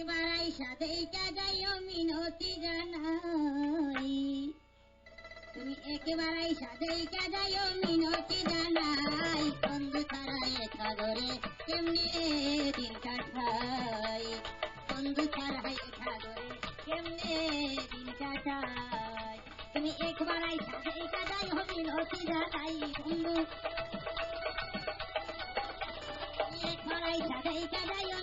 একবার আইসা দেইটা যাইও মিনতি জানাই। তুমি একবার আইসা যাইও মিনতি জানাই। বন্ধু তারা একা ধরে দিন কাটাই? বন্ধু তারা একা ধরে দিন কাটাই? তুমি একবার আইসা যাইও মিনতি জানাই, বন্ধু। একবার আইসা যাইও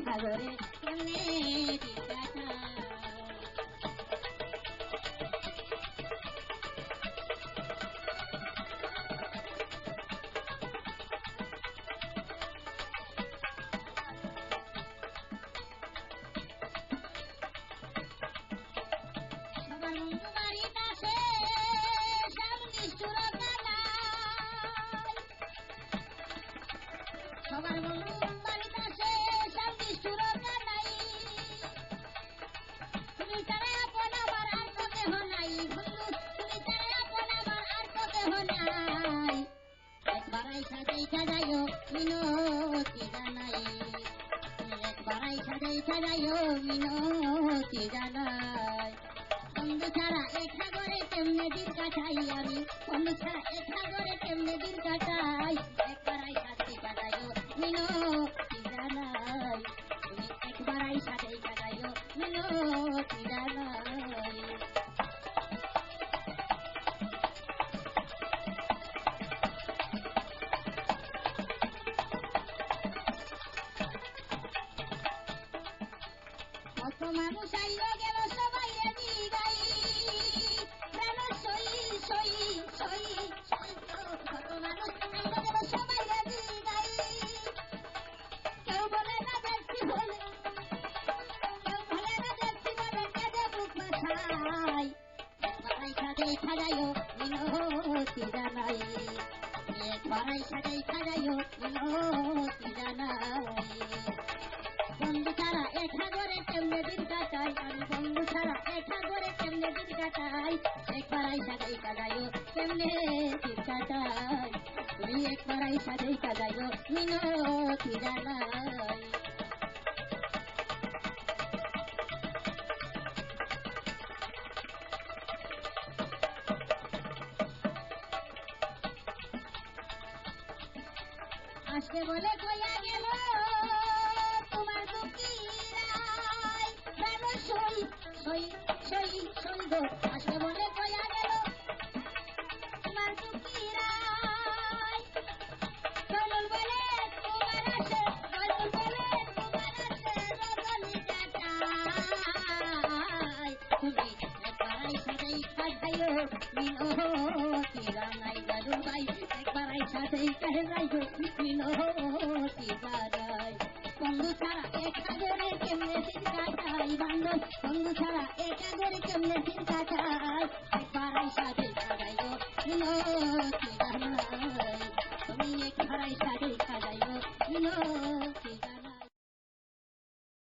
ছাড়া একা যাইও মিনতি জানাই বন্ধু ছাড়া একা করে কেমনে দিন কাটাই আমি? বন্ধু ছাড়া একা করে কেমনে দিন কাটাই? একবারাই সাথে কাটাই মিনতি জানাই তুমি একবারাই সাথে কাটাই মিনতি জানাই মানুষ আইল গেল সবাই গাই প্রাণ সই সই সই সই তো। কত মানুষ আইল গেল সবাই গাই কেউ বলে না দেখছি বলে কেউ বলে না দেখছি বলে কেঁদে বুক একবার আইসা দেখা যাইও মিনতি জানাই আইসা দেখা যাইও মিনতি জানাই কেমনে দিন কাটাই একবার আইসা দেখা যাইও কেমনে দিন কাটাই তুমি একবার আইসা দেখা যাইও মিনতি জানাই আসবে বলে কইয়া গো আসবে বলে কইয়া গেল তোমার দুঃখীরাই চলুন বলে তোমার আসে চলুন বলে তোমার আসে রজনী কাটাই তুমি একবার আইসা দেই কাটাইও মিনতি জানাই দাদু ভাই একবার আইসা দেই কাটাই গো মিনতি জানাই বন্ধু ছাড়া একা করে কেমনে দিন কাটাই বান্ধব বন্ধু ছাড়া একা করে কেমনে দিন কাটাই একবার আইসা দেই